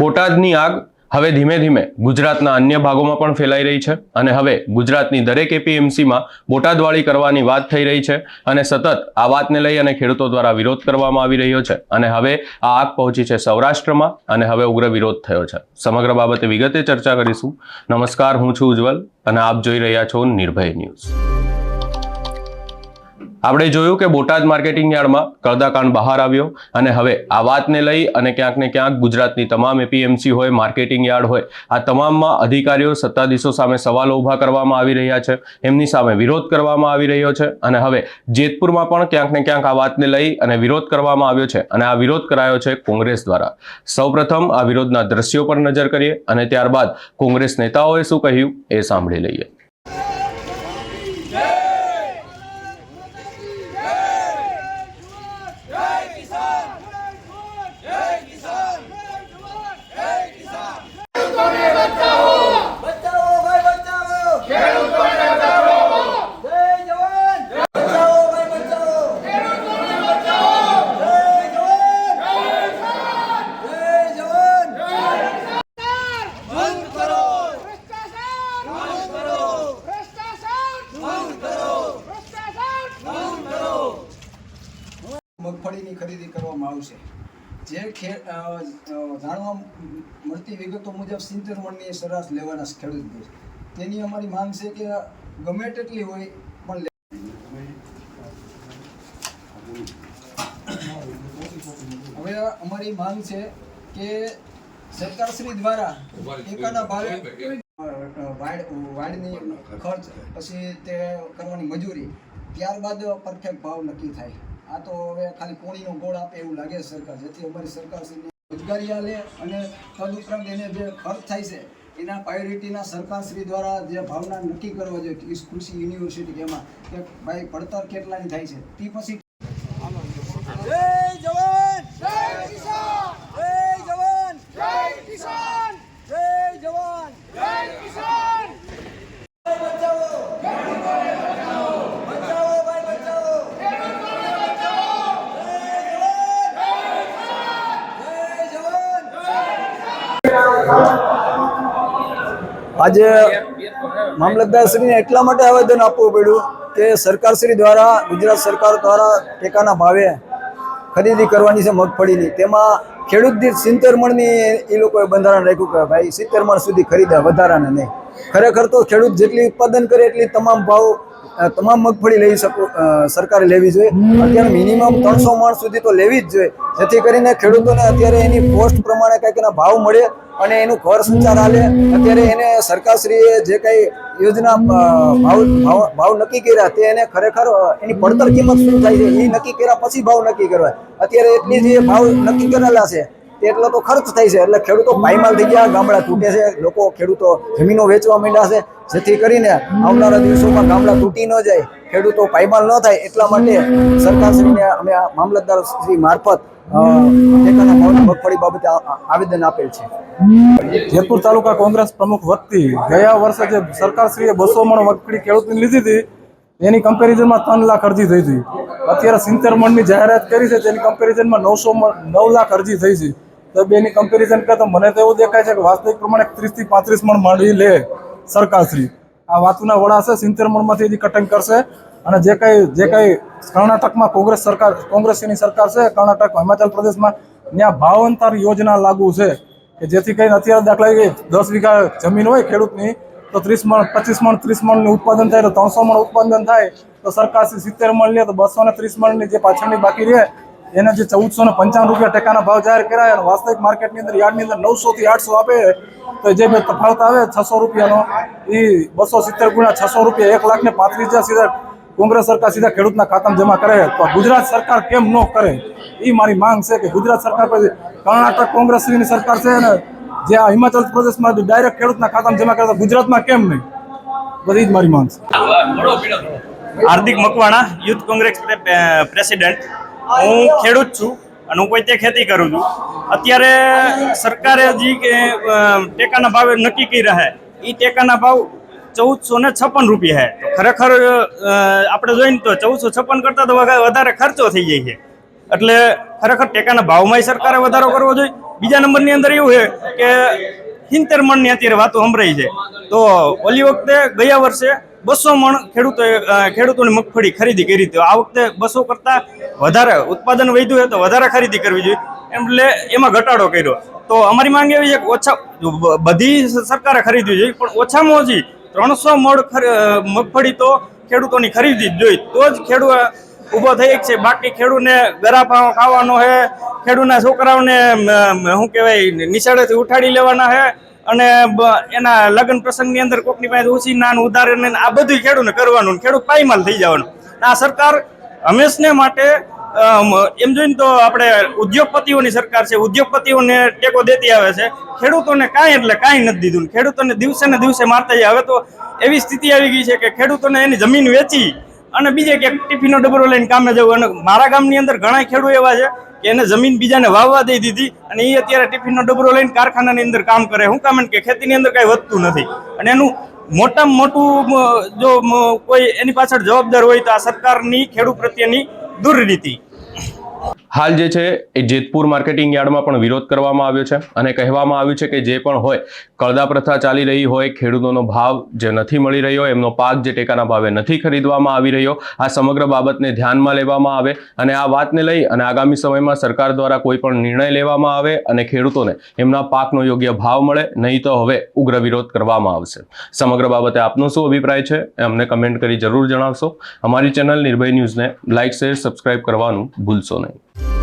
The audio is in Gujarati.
બોટાદની આગ હવે ધીમે ધીમે ગુજરાતના અન્ય ભાગોમાં પણ ફેલાઈ રહી છે અને હવે ગુજરાતની દરેક એપીએમસીમાં બોટાદવાળી કરવાની વાત થઈ રહી છે અને સતત આ વાતને લઈ અને ખેડૂતો દ્વારા વિરોધ કરવામાં આવી રહ્યો છે અને હવે આ આગ પહોંચી છે સૌરાષ્ટ્રમાં અને હવે ઉગ્ર વિરોધ થયો છે. સમગ્ર બાબતે વિગતે ચર્ચા કરીશું. નમસ્કાર, હું છું ઉજ્જવલ અને આપ જોઈ રહ્યા છો નિર્ભય ન્યૂઝ. આપણે જોયું કે બોટાદ માર્કેટિંગ યાર્ડમાં કડદાકાંડ બહાર આવ્યો અને હવે આ વાતને લઈ અને ક્યાંક ને ક્યાંક ગુજરાતની તમામ એપીએમસી હોય, માર્કેટિંગ યાર્ડ હોય, આ તમામમાં અધિકારીઓ સત્તાધીશો સામે સવાલો ઊભા કરવામાં આવી રહ્યા છે. એમની સામે વિરોધ કરવામાં આવી રહ્યો છે અને હવે જેતપુરમાં પણ ક્યાંક ને ક્યાંક આ વાતને લઈ અને વિરોધ કરવામાં આવ્યો છે અને આ વિરોધ કરાયો છે કોંગ્રેસ દ્વારા. સૌપ્રથમ આ વિરોધના દ્રશ્યો પર નજર કરીએ અને ત્યારબાદ કોંગ્રેસ નેતાઓએ શું કહ્યું એ સાંભળી લઈએ બચાવો ભાઈ બચાવો ખેડૂતોને બચાવો જય જવાન બચાવો ભાઈ બચાવો ખેડૂતોને બચાવો જય જવાન જય જવાન બંધ કરો ભ્રષ્ટાચાર બંધ કરો ભ્રષ્ટાચાર બંધ કરો ભ્રષ્ટાચાર બંધ કરો મગફળીની ખરીદી કરવામાં આવશે જે ખે અ, અ, જાણવા મળતી વિગતો મુજબ સિત્તેર મણની સરેરાશ લેવાના ખેડૂત દોષ તેની અમારી માંગ છે કે ગમે તેટલી હોય પણ હવે અમારી માંગ છે કે સરકારશ્રી દ્વારા ટેકાના ભાવે વાડ, વાડની ખર્ચ પછી તે કરવાની મજૂરી, ત્યારબાદ પરફેક્ટ ભાવ નક્કી થાય. આ તો હવે ખાલી કોણીનો ગોળ આપે એવું લાગે સરકાર. જેથી અમારી સરકારશ્રીને રોજગારી આલે અને તદુપરાંત એને જે ખર્ચ થાય છે, એના પ્રાયોરિટીના સરકારશ્રી દ્વારા જે ભાવના નક્કી કરવા જોઈએ કૃષિ યુનિવર્સિટી એમાં કે ભાઈ પડતર કેટલાની થાય છે તે પછી જય જવાન જય કિસાન જય જવાન જય કિસાન જય જવાન જય કિસાન બચાવો બચાવો ભાઈ બચાવો ખેડૂતોને બચાવો જય જવાન જય જવાન આજે મામલતદારશ્રીને એટલા માટે આવેદન આપવું પડ્યું કે સરકારશ્રી દ્વારા, ગુજરાત સરકાર દ્વારા ટેકાના ભાવે ખરીદી કરવાની છે મગફળીની તેમાં ખેડૂત દીઠ સિત્તેર એ લોકોએ બંધારણ રાખ્યું કે ભાઈ સિત્તેર સુધી ખરીદે, વધારાને નહીં. ખરેખર તો ખેડૂત જેટલી ઉત્પાદન કરે એટલી તમામ ભાવ તમામ મગફળી લઈ શકો સરકારે લેવી જોઈએ. અત્યારે મિનિમમ ત્રણસો મણ સુધી તો લેવી જ જોઈએ. જેથી કરીને ખેડૂતોને અત્યારે એની પોસ્ટ પ્રમાણે કંઈક એના ભાવ મળે અને એનું ઘર સંચાર હાલે. અત્યારે એને સરકારશ્રીએ જે કંઈ યોજના ભાવ ભાવ નક્કી કર્યા તે એને ખરેખર એની પડતર કિંમત શું થાય છે એ નક્કી કર્યા પછી ભાવ નક્કી કરવાય અત્યારે એટલી જે ભાવ નક્કી કરેલા છે એટલો તો ખર્ચ થાય છે. એટલે ખેડૂતો પાયમાલ થઈ ગયા, ગામડા તૂટે છે, લોકો ખેડૂતો જમીનો વેચવા માંડ્યા છે. જેથી કરીને આવનારા દિવસોમાં ગામડા તૂટી ન જાય, ખેડૂતો પાયમાલ ન થાય એટલા માટે સરકારશ્રીને અમે આ મામલતદાર શ્રી મારફત ટેકાના મગફળી બાબતે આવેદન આપેલ છે. જેતપુર તાલુકા કોંગ્રેસ પ્રમુખ વતી ગયા વર્ષે જે સરકારશ્રીએ બસો મણ મગફળી ખેડૂતની લીધી હતી, એની કમ્પેરિઝનમાં ત્રણ લાખ અરજી થઈ હતી. અત્યારે સિત્તેર મણની જાહેરાત કરી છે, તેની કમ્પેરિઝનમાં નવસો નવ લાખ અરજી થઈ છે. તો બેની કમ્પેરિઝન કરતા મને તો એવું દેખાય છે કે વાસ્તવિક પ્રમાણે ત્રીસથી પાંત્રીસ મણ માંડવી લે. સરકારશ્રી આ વાતુના વડા છે, સિત્તેર મણમાંથી હજી કટિંગ કરશે. અને જે કંઈ જે કંઈ કર્ણાટકમાં કોંગ્રેસ સરકાર કોંગ્રેસની સરકાર છે, કર્ણાટક હિમાચલ પ્રદેશમાં, ત્યાં ભાવાંતર યોજના લાગુ છે કે જેથી કરીને અત્યારે દાખલા કે દસ વીઘા જમીન હોય ખેડૂતની, તો ત્રીસ મણ, પચીસ મણ, ત્રીસ મણનું ઉત્પાદન થાય, તો ત્રણસો મણ ઉત્પાદન થાય, તો સરકાર સિત્તેર મણ લે, તો બસો ને ત્રીસ મણની જે પાછળની બાકી રહે એને જે ચૌદસો ને પંચાવન રૂપિયા ટેકાના ભાવ જાહેર કરાય અને વાસ્તવિક માર્કેટની અંદર યાર્ડની અંદર નવસો થી આઠસો આપે તો જે બે તફાવત આવે, છસો રૂપિયાનો એ બસો સિત્તેર ગુણ્યા છસો રૂપિયા એક લાખ ને પાંત્રીસ હજાર સીધા કોંગ્રેસ સરકાર સીધા ખેડૂતના ખાતામાં જમા કરે. તો ગુજરાત સરકાર કેમ ન કરે? એ મારી માંગ છે કે ગુજરાત સરકાર પછી કર્ણાટક કોંગ્રેસની સરકાર છે ને જે આ હિમાચલ પ્રદેશમાં ડાયરેક્ટ ખેડૂતના ખાતામાં જમા કરે તો ગુજરાતમાં કેમ નહીં? બધી જ મારી માંગ છે. Hardik Makwana, youth Congress president. હું ખેડૂત છું અને હું કોઈ તે ખેતી કરું છું. અત્યારે સરકારે જે કે ટેકાના ભાવે નક્કી કર્યા હે એ ટેકાના ભાવ ચૌદસો ને છપ્પન રૂપિયા હે. તો ખરેખર આપણે જોઈને તો ચૌદસો છપ્પન કરતાં તો વધારે ખર્ચો થઈ જાય છે. એટલે ખરેખર ટેકાના ભાવમાંય સરકારે વધારો કરવો જોઈએ. બીજા નંબરની અંદર એવું છે કે સિત્તેર મણની અત્યારે વાતો સંભળાઈ છે. તો ઓલી વખતે ગયા વર્ષે બસો મણ ખેડૂતોએ ખેડૂતોની મગફળી ખરીદી કરી હતી. આ વખતે બસો કરતાં વધારે ઉત્પાદન વધ્યું હોય તો વધારે ખરીદી કરવી જોઈએ. એટલે એમાં ઘટાડો કર્યો. તો અમારી માંગ એવી છે કે ઓછા, બધી સરકારે ખરીદવી જોઈએ, પણ ઓછામાં ઓછી ત્રણસો મણ મગફળી તો ખેડૂતોની ખરીદી જ જોઈએ. તો જ ખેડૂત ઊભો થઈ છે બાકી ખેડૂતને ગરાફા ખાવાનો છે ખેડૂતના છોકરાઓને શું કહેવાય, નિશાળેથી ઉઠાડી લેવાના છે અને એના લગ્ન પ્રસંગની અંદર કોકની પાસે ઉછીના નાનું ઉધાર આ બધું ખેડૂતને કરવાનું ખેડૂત પાયમાલ થઈ જવાનું. આ સરકાર હંમેશને માટે એમ જોઈને તો આપણે ઉદ્યોગપતિઓની સરકાર છે, ઉદ્યોગપતિઓને ટેકો દેતી આવે છે. ખેડૂતોને કાંઈ એટલે કાંઈ નથી દીધું ખેડૂતોને દિવસે ને દિવસે મારતા જાય. હવે તો એવી સ્થિતિ આવી ગઈ છે કે ખેડૂતોને એની જમીન વેચી અને બીજે ક્યાંક ટિફિનનો ડબરો લઈને કામે જવું. અને મારા ગામની અંદર ઘણા ખેડૂત એવા છે કે એને જમીન બીજાને વાવવા દઈ દીધી અને એ અત્યારે ટિફિનનો ડબરો લઈને કારખાનાની અંદર કામ કરે. શું કામ કે ખેતીની અંદર કાંઈ વધતું નથી. અને એનું મોટામાં મોટું જો કોઈ એની પાછળ જવાબદાર હોય તો આ સરકારની ખેડૂત પ્રત્યેની દુર્નીતિ. હાલ જે છે એ જેતપુર માર્કેટિંગ યાર્ડમાં પણ વિરોધ કરવામાં આવ્યો છે અને કહેવામાં આવ્યું છે કે જે પણ હોય કળદા પ્રથા ચાલી રહી હોય, ખેડૂતોનો ભાવ જે નથી મળી રહ્યો, એમનો પાક જે ટેકાના ભાવે નથી ખરીદવામાં આવી રહ્યો, આ સમગ્ર બાબતને ધ્યાનમાં લેવામાં આવે અને આ વાતને લઈ અને આગામી સમયમાં સરકાર દ્વારા કોઈ પણ નિર્ણય લેવામાં આવે અને ખેડૂતોને એમના પાકનો યોગ્ય ભાવ મળે, નહીં તો હવે ઉગ્ર વિરોધ કરવામાં આવશે. સમગ્ર બાબતે આપનો શું અભિપ્રાય છે અમને કમેન્ટ કરી જરૂર જણાવશો. અમારી ચેનલ નિર્ભય ન્યૂઝને લાઇક, શેર, સબસ્ક્રાઇબ કરવાનું ભૂલશો નહીં.